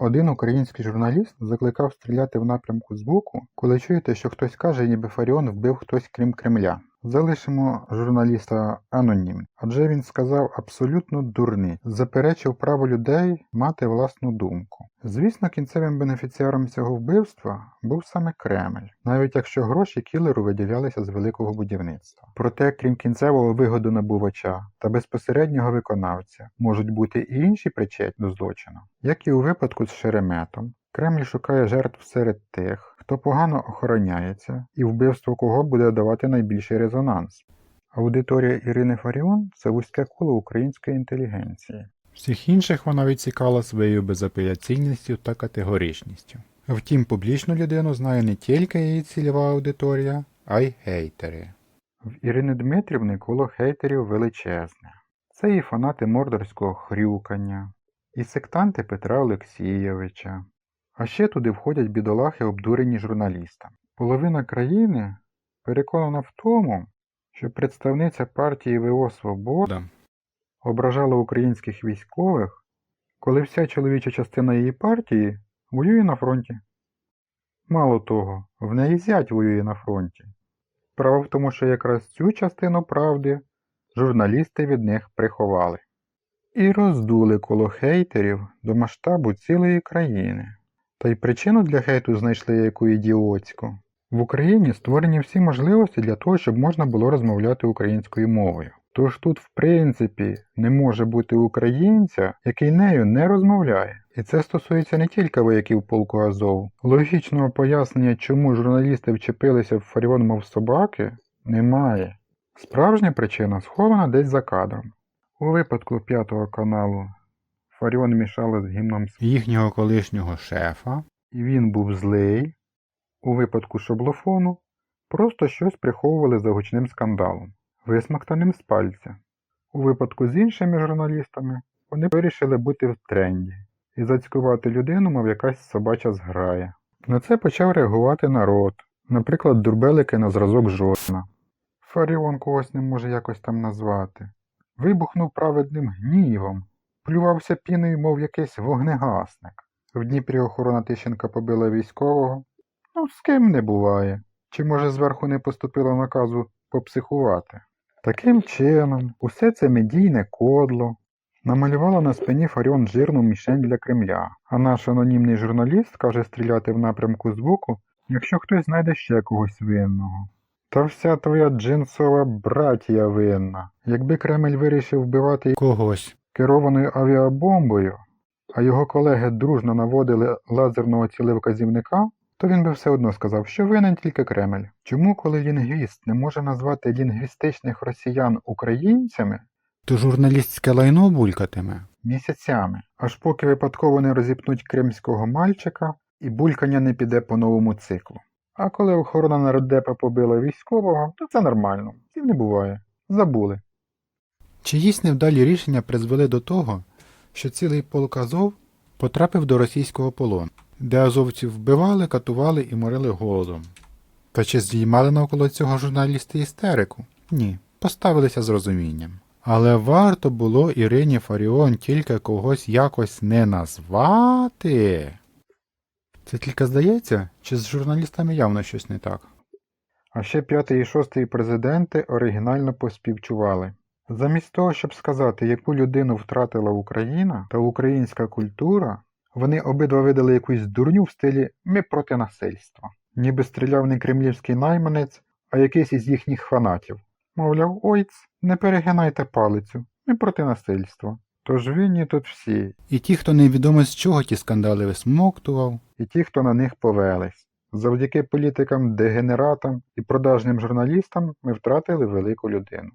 Один український журналіст закликав стріляти в напрямку збоку, коли чуєте, що хтось каже, ніби Фаріон вбив хтось крім Кремля. Залишимо журналіста анонімним, адже він сказав абсолютно дурний, заперечив право людей мати власну думку. Звісно, кінцевим бенефіціаром цього вбивства був саме Кремль, навіть якщо гроші кілеру виділялися з великого будівництва. Проте, крім кінцевого вигоду набувача та безпосереднього виконавця, можуть бути і інші причетні до злочину, як і у випадку з Шереметом. Кремль шукає жертв серед тих, хто погано охороняється, і вбивство кого буде давати найбільший резонанс. Аудиторія Ірини Фаріон це вузьке коло української інтелігенції. Всіх інших вона відсікала своєю безапеляційністю та категоричністю. Втім, публічну людину знає не тільки її цільова аудиторія, а й гейтери. В Ірини Дмитрівни коло хейтерів величезне. Це і фанати мордорського хрюкання, і сектанти Петра Олексійовича. А ще туди входять бідолахи, обдурені журналістами. Половина країни переконана в тому, що представниця партії ВО Свобода ображала українських військових, коли вся чоловіча частина її партії воює на фронті. Мало того, в неї зять воює на фронті. Справа в тому, що якраз цю частину правди журналісти від них приховали. І роздули коло хейтерів до масштабу цілої країни. Та й причину для хейту знайшли яку ідіотську. В Україні створені всі можливості для того, щоб можна було розмовляти українською мовою. Тож тут, в принципі, не може бути українця, який нею не розмовляє. І це стосується не тільки вояків полку Азов. Логічного пояснення, чому журналісти вчепилися в Фаріон мов собаки, немає. Справжня причина схована десь за кадром. У випадку п'ятого каналу Фаріон мішала з гімном Їхнього колишнього шефа і він був злий. У випадку шоблофону просто щось приховували за гучним скандалом, висмактаним з пальця. У випадку з іншими журналістами вони вирішили бути в тренді і зацькувати людину, мов якась собача зграя. На це почав реагувати народ, наприклад, дурбелики на зразок жодна. Фаріон когось не може якось там назвати. Вибухнув праведним гнівом, плювався піною, мов якийсь вогнегасник. В Дніпрі охорона Тищенка побила військового. Ну, з ким не буває. Чи може зверху не поступило наказу попсихувати? Таким чином, усе це медійне кодло намалювало на спині Фаріон жирну мішень для Кремля, а наш анонімний журналіст каже стріляти в напрямку збоку, якщо хтось знайде ще когось винного. Та вся твоя джинсова братія винна. Якби Кремль вирішив вбивати когось. Керованою авіабомбою, а його колеги дружно наводили лазерного цілевказівника, то він би все одно сказав, що винен тільки Кремль. Чому, коли лінгвіст не може назвати лінгвістичних росіян українцями То журналістське лайно булькатиме. місяцями, аж поки випадково не розіпнуть кримського мальчика і булькання не піде по новому циклу. А коли охорона нардепа побила військового, то це нормально, цим не буває. Забули. Чиїсь невдалі рішення призвели до того, що цілий полк Азов потрапив до російського полону, де азовців вбивали, катували і морили голодом. Та чи здіймали навколо цього журналісти істерику? Ні, поставилися з розумінням. Але варто було Ірині Фаріон тільки когось якось не назвати. Це тільки здається, чи з журналістами явно щось не так? А ще п'ятий і шостий президенти оригінально поспівчували. Замість того, щоб сказати, яку людину втратила Україна та українська культура, вони обидва видали якусь дурню в стилі «ми проти насильства. Ніби стріляв не кремлівський найманець, а якийсь із їхніх фанатів. Мовляв, ойц, не перегинайте палицю, ми проти насильства. Тож винні тут всі, І ті, хто невідомо з чого ті скандали висмоктував, і ті, хто на них повелись. Завдяки політикам, дегенератам і продажним журналістам ми втратили велику людину.